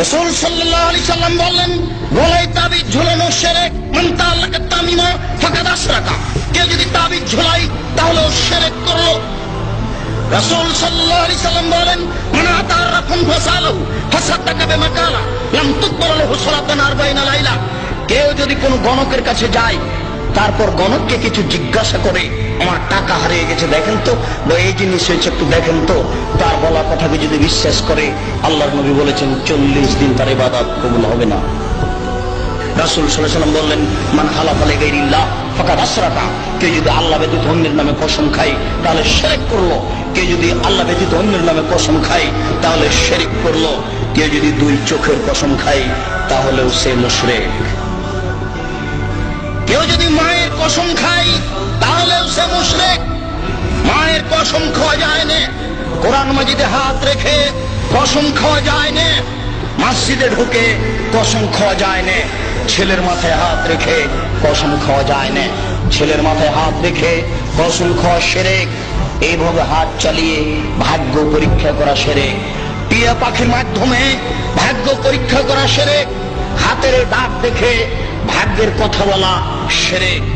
রসুল সাল্লাহ আলি সাল্লাম বললেন গলায় তাবিজ ঝুলানো সেরেক মন্তা আল্লাহকে তামিমা, ফাঁকাদ আশরাকা। কেউ যদি তাবিজ ঝুলাই, তাহলে ও সেরেক করল। রসুল সাল্লাহ আলি সাল্লাম বলেন মানে আতার রাফুন ফসালহু ফাসাদ্দাকা বিমাকালা, লাম তুকবাল লাহু সালাতান আরবাইনা লাইলা। কেউ যদি কোনো গণকের কাছে যায় তারপর গণককে কিছু জিজ্ঞাসা করে, আমার টাকা হারিয়ে গেছে, দেখেন তো? বা এই জিনিস হয়েছে, একটু দেখেন তো? তার বলা কথাকে যদি বিশ্বাস করে, আল্লাহর নবী বলেছেন, চল্লিশ দিন তার ইবাদত কবুল হবে না। রাসুল সাল্লাম বললেন, মান হালাফ আলে গাইরিল্লাহ ফাকাদ আশরাকা কেউ যদি আল্লাহ ব্যতীত অন্যের নামে কসম খায়, তাহলে শেরেক করল। কেউ যদি আল্লাহ ব্যতীত অন্যের নামে কসম খায়, তাহলে শেরিক করল। কেউ যদি দুই চোখের কসম খায়, তাহলেও সে মুশরিক। কেউ যদি মায়ের কসম খায়, তাহলেও সে মুশরিক মায়ের কসম খাওয়া যায় না। কোরআন মাজিদে হাত রেখে কসম খাওয়া যায় না। মসজিদে ঢুকে কসম খাওয়া যায় না। ছেলের মাথায় হাত রেখে কসম খাওয়া যায় না। ছেলের মাথায় হাত রেখে কসম খাওয়া সেরে। এইভাবে হাত চালিয়ে ভাগ্য পরীক্ষা করা সেরে। টিয়া পাখির মাধ্যমে ভাগ্য পরীক্ষা করা সেরে। হাতের দাগ দেখে ভাগ্যের কথা বলা সেরে